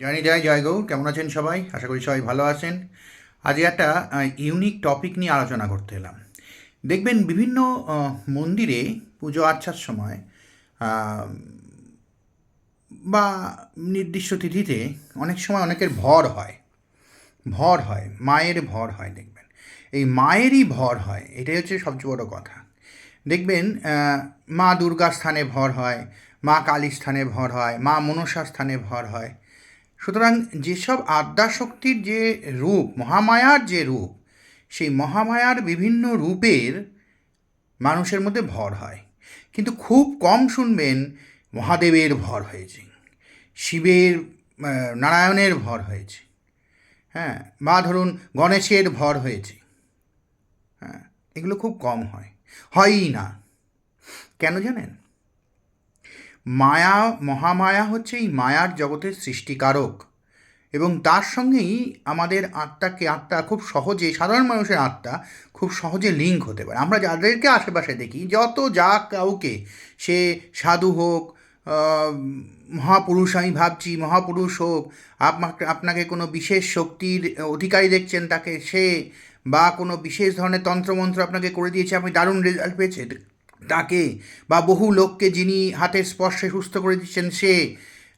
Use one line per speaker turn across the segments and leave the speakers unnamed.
জয়নি জয় জয় গৌর, কেমন আছেন সবাই? আশা করি সবাই ভালো আছেন। আজ একটা ইউনিক টপিক নিয়ে আলোচনা করতে এলাম। দেখবেন বিভিন্ন মন্দিরে পুজো আর্চার সময় বা নির্দিষ্ট তিথিতে অনেক সময় অনেকের ভর হয়। ভর হয়, মায়ের ভর হয় দেখবেন। এই মায়েরই ভর হয়, এটাই হচ্ছে সবচেয়ে বড় কথা। দেখবেন মা দুর্গা স্থানে ভর হয়, মা কালী স্থানে ভর হয়, মা মনসা স্থানে ভর হয়। সুতরাং যেসব আদ্যাশক্তির যে রূপ, মহামায়ার যে রূপ, সেই মহামায়ার বিভিন্ন রূপের মানুষের মধ্যে ভর হয়। কিন্তু খুব কম শুনবেন মহাদেবের ভর হয়েছে, শিবের নারায়ণের ভর হয়েছে হ্যাঁ বা ধরুন গণেশের ভর হয়েছে হ্যাঁ এগুলো খুব কম হয়। হয়ই না। কেন জানেন? মায়া, মহামায়া হচ্ছে এই মায়ার জগতের সৃষ্টিকারক। এবং তার সঙ্গেই আমাদের আত্মাকে, আত্মা খুব সহজে, সাধারণ মানুষের আত্মা খুব সহজে লিঙ্ক হতে পারে। আমরা যাদেরকে আশেপাশে দেখি, যত যা কাউকে, সে সাধু হোক মহাপুরুষ আমি ভাবছি, মহাপুরুষ হোক, আপনাকে আপনাকে কোনো বিশেষ শক্তির অধিকারী দেখছেন তাকে, সে বা কোনো বিশেষ ধরনের তন্ত্রমন্ত্র আপনাকে করে দিয়েছে, আপনি দারুণ রেজাল্ট পেয়েছেন। তাকে বা বহু লোককে যিনি হাতের স্পর্শে সুস্থ করে দিচ্ছেন সে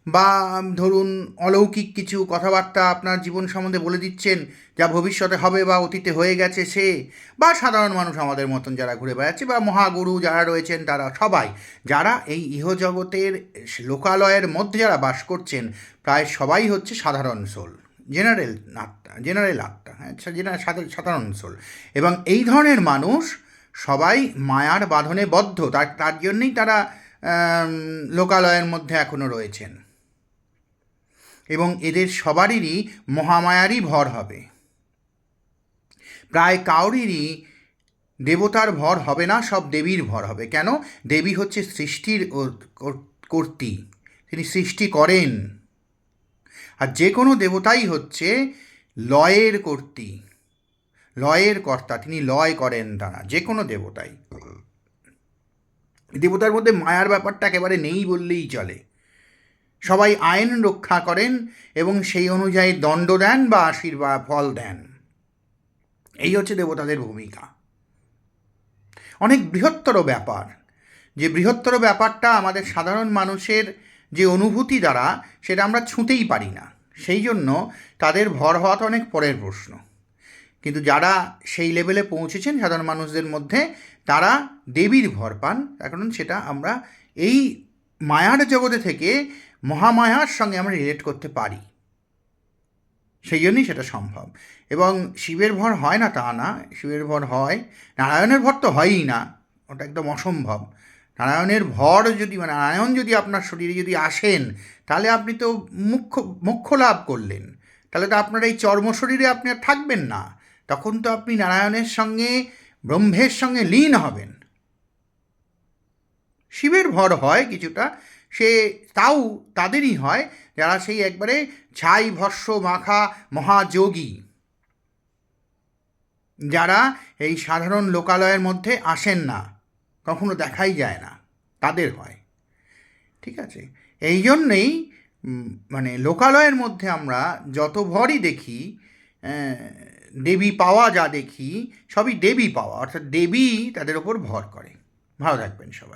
বা ধরুন অলৌকিক কিছু কথাবার্তা আপনার জীবন সম্বন্ধে বলে দিচ্ছেন যা ভবিষ্যতে হবে বা অতীতে হয়ে গেছে সে বা সাধারণ মানুষ আমাদের মতন যারা ঘুরে বেড়াচ্ছে বা মহাগুরু যারা রয়েছেন তারা সবাই, যারা এই ইহজগতের লোকালয়ের মধ্যে যারা বাস করছেন, প্রায় সবাই হচ্ছে সাধারণ সোল। জেনারেল আত্মা জেনারেল আত্মা হ্যাঁ সাধারণ সোল। এবং এই ধরনের মানুষ সবাই মায়ার বাঁধনে বদ্ধ। তার তার জন্যই তারা লোকালয়ের মধ্যে এখনও রয়েছেন। এবং এদের সবারই মহামায়ারই ভর হবে। প্রায় কাউরিরই দেবতার ভর হবে না, সব দেবীর ভর হবে। কেন? দেবী হচ্ছে সৃষ্টির ও- কর- কর্ত্রী তিনি সৃষ্টি করেন। আর যে কোনো দেবতাই হচ্ছে লয়ের কর্ত্রী লয়ের কর্তা, তিনি লয় করেন তারা যে কোনো দেবতাই। দেবতার মধ্যে মায়ার ব্যাপারটা একেবারে নেই বললেই চলে। সবাই আইন রক্ষা করেন এবং সেই অনুযায়ী দণ্ড দেন বা আশীর্বাদ, ফল দেন। এই হচ্ছে দেবতাদের ভূমিকা। অনেক বৃহত্তর ব্যাপার। যে বৃহত্তর ব্যাপারটা আমাদের সাধারণ মানুষের যে অনুভূতি দ্বারা, সেটা আমরা ছুঁতেই পারি না। সেই জন্য তাদের ভর হওয়াটা অনেক পরের প্রশ্ন। কিন্তু যারা সেই লেভেলে পৌঁছেছেন সাধারণ মানুষদের মধ্যে, তারা দেবীর ভর পান। কারণ সেটা আমরা এই মায়ার জগতে থেকে মহামায়ার সঙ্গে আমরা রিলেট করতে পারি। সেই জন্যই সেটা সম্ভব। এবং শিবের ভর হয় না তা না। শিবের ভর হয়। নারায়ণের ভর তো হয়ই না। ওটা একদম অসম্ভব। নারায়ণের ভর যদি মানে নারায়ণ যদি আপনার শরীরে যদি আসেন, তাহলে আপনি তো মুখ্য, মোক্ষ লাভ করলেন। তাহলে তো আপনার এই চর্ম শরীরে আপনি আর থাকবেন না। তখন তো আপনি নারায়ণের সঙ্গে, ব্রহ্মের সঙ্গে লীন হবেন। শিবের ভর হয় কিছুটা, সে তাও তাদেরই হয়, যারা সেই একবারে ছাই, ভস্য, মাখা, মহাযোগী। যারা এই সাধারণ লোকালয়ের মধ্যে আসেন না, কখনো দেখাই যায় না, তাদের হয়। ঠিক আছে? এই জন্যেই মানে লোকালয়ের মধ্যে আমরা যত ভরই দেখি দেবী পাওয়া যা দেখি, সবই দেবী পাওয়া, অর্থাৎ দেবী তাদের ওপর ভর করে। ভালো থাকবেন সবাই।